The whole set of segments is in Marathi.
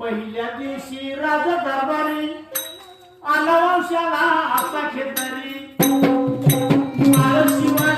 पहिल्या दिवशी राज दरबारी आला वंशाला असा खेतरी शिवाय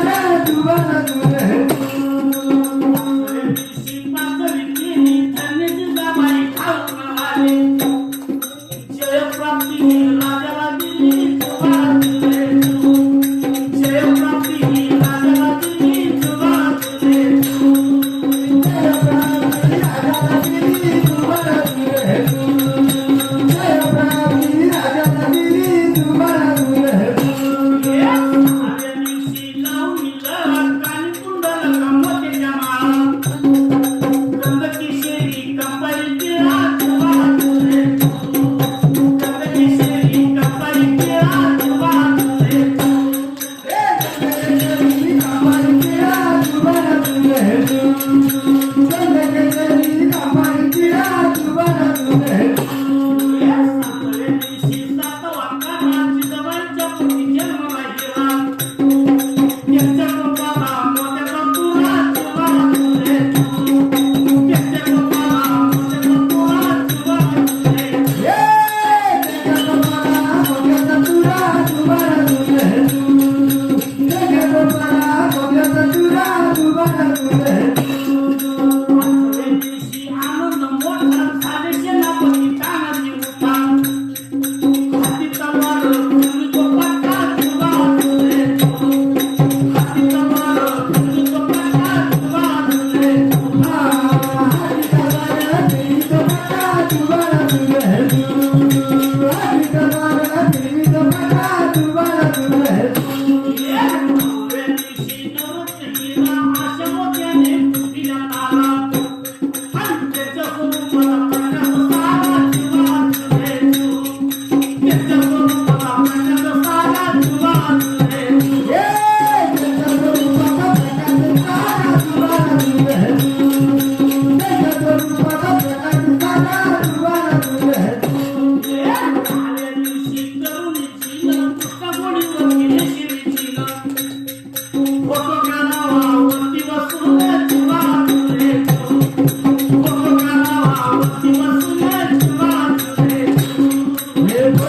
Thank you.